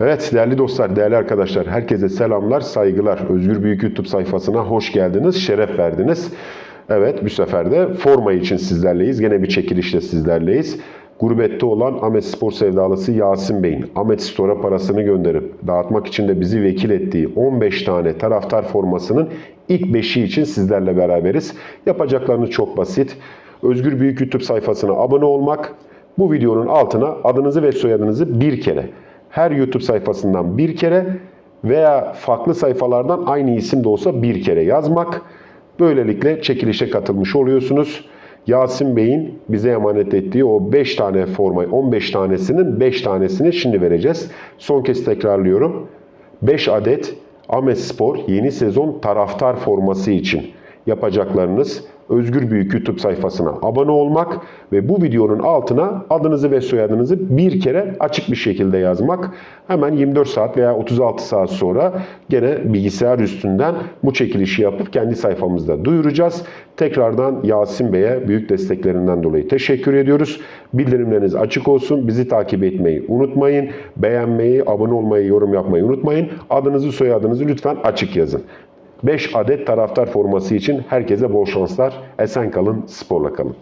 Evet değerli dostlar, değerli arkadaşlar, herkese selamlar, saygılar. Özgür Büyük YouTube sayfasına hoş geldiniz, şeref verdiniz. Evet bu sefer de forma için sizlerleyiz. Gene bir çekilişle sizlerleyiz. Gurbette olan Ahmet Spor sevdalısı Yasin Bey'in Ahmet Store'a parasını gönderip dağıtmak için de bizi vekil ettiği 15 tane taraftar formasının ilk 5'i için sizlerle beraberiz. Yapacaklarınız çok basit. Özgür Büyük YouTube sayfasına abone olmak, bu videonun altına adınızı ve soyadınızı bir kere, her YouTube sayfasından bir kere veya farklı sayfalardan aynı isim de olsa bir kere yazmak. Böylelikle çekilişe katılmış oluyorsunuz. Yasin Bey'in bize emanet ettiği o 5 tane formayı, 15 tanesinin 5 tanesini şimdi vereceğiz. Son kez tekrarlıyorum. 5 adet Ahmet Spor yeni sezon taraftar forması için yapacaklarınız Özgür Büyük YouTube sayfasına abone olmak ve bu videonun altına adınızı ve soyadınızı bir kere açık bir şekilde yazmak. Hemen 24 saat veya 36 saat sonra gene bilgisayar üstünden bu çekilişi yapıp kendi sayfamızda duyuracağız. Tekrardan Yasin Bey'e büyük desteklerinden dolayı teşekkür ediyoruz. Bildirimleriniz açık olsun. Bizi takip etmeyi unutmayın. Beğenmeyi, abone olmayı, yorum yapmayı unutmayın. Adınızı, soyadınızı lütfen açık yazın. 5 adet taraftar forması için herkese bol şanslar. Esen kalın, sporla kalın.